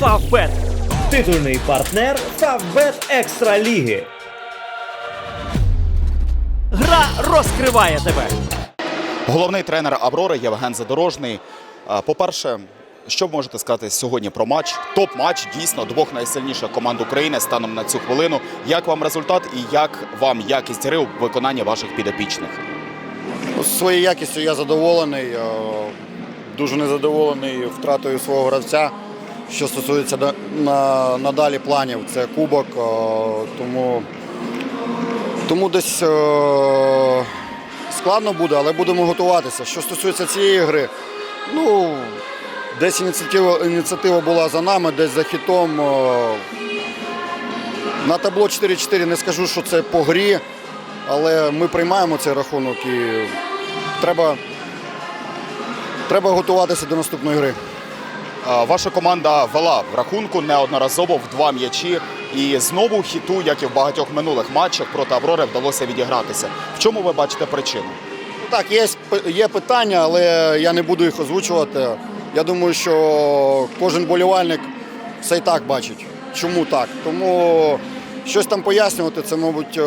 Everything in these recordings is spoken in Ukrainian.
Фавбет. Титульний партнер Фавбет Екстра Ліги. Гра розкриває тебе. Головний тренер Аврори Євген Задорожний. По-перше, що ви можете сказати сьогодні про матч? Топ-матч дійсно двох найсильніших команд України станом на цю хвилину. Як вам результат і як вам якість гри у виконанні ваших підопічних? Ну, Своєю якістю я задоволений. Дуже незадоволений втратою свого гравця. Що стосується на, надалі планів, це кубок, е, тому, тому десь е, складно буде, але будемо готуватися. Що стосується цієї гри, ну, десь ініціатива, ініціатива була за нами, десь за хітом. е, На табло 4-4 не скажу, що це по грі, але ми приймаємо цей рахунок і треба, треба готуватися до наступної гри. Е, Ваша команда вела в рахунку неодноразово в два м'ячі. І знову хіту, як і в багатьох минулих матчах проти Аврори, вдалося відігратися. В чому ви бачите причину? Так, є, є питання, але я не буду їх озвучувати. Я думаю, що кожен болівальник все і так бачить. Чому так? Тому щось там пояснювати, це, мабуть, е,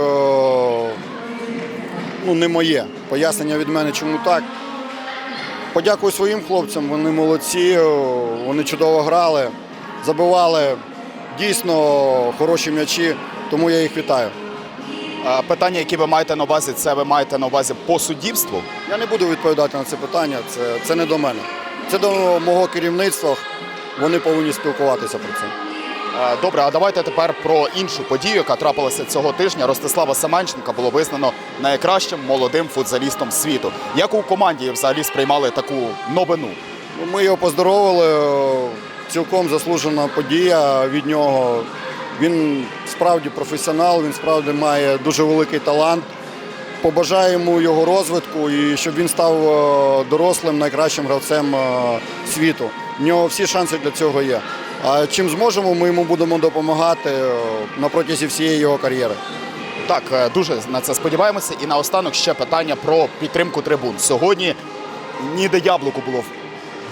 ну, не моє. Пояснення від мене, чому так. Подякую своїм хлопцям, вони молодці, вони чудово грали, забивали дійсно хороші м'ячі, тому я їх вітаю. Питання, які ви маєте на увазі, це ви маєте на увазі по суддівству. Я не буду відповідати на це питання, це, це не до мене. Це до мого керівництва. Вони повинні спілкуватися про це. Е, Добре, а давайте тепер про іншу подію, яка трапилася цього тижня. Ростислава Семенченка було визнано найкращим молодим футзалістом світу. Як у команді взагалі сприймали таку новину? Ну, Ми його поздоровили. Цілком заслужена подія від нього. Він справді професіонал, він справді має дуже великий талант. Побажаємо його розвитку і щоб він став е, дорослим найкращим гравцем е, світу. В нього всі шанси для цього є. А чим зможемо, ми йому будемо допомагати е, на протязі всієї його кар'єри. Так, е, дуже на це сподіваємося. І наостанок ще питання про підтримку трибун. Сьогодні ніде яблуку було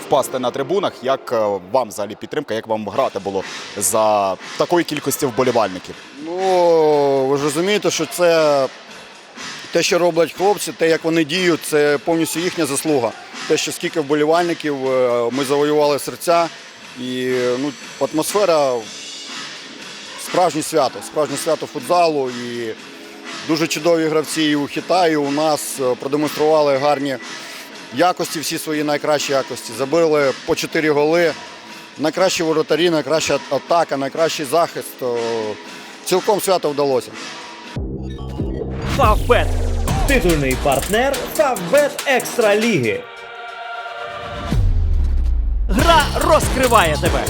впасти на трибунах. Як е, вам взагалі підтримка, як вам грати було за такої кількості вболівальників? Ну, ви ж розумієте, що це те, що роблять хлопці, те, як вони діють, це повністю їхня заслуга. Те, що скільки вболівальників ми завоювали серця, і ну, атмосфера справжнє свято, справжнє свято футзалу. І дуже чудові гравці і у Хіта, і у нас е, продемонстрували гарні якості, всі свої найкращі якості. Забили по 4 голи. Найкращі воротарі, найкраща атака, найкращий захист. Цілком свято вдалося. Фавбет. Титульний партнер Фавбет Екстра Ліги. Гра розкриває тебе.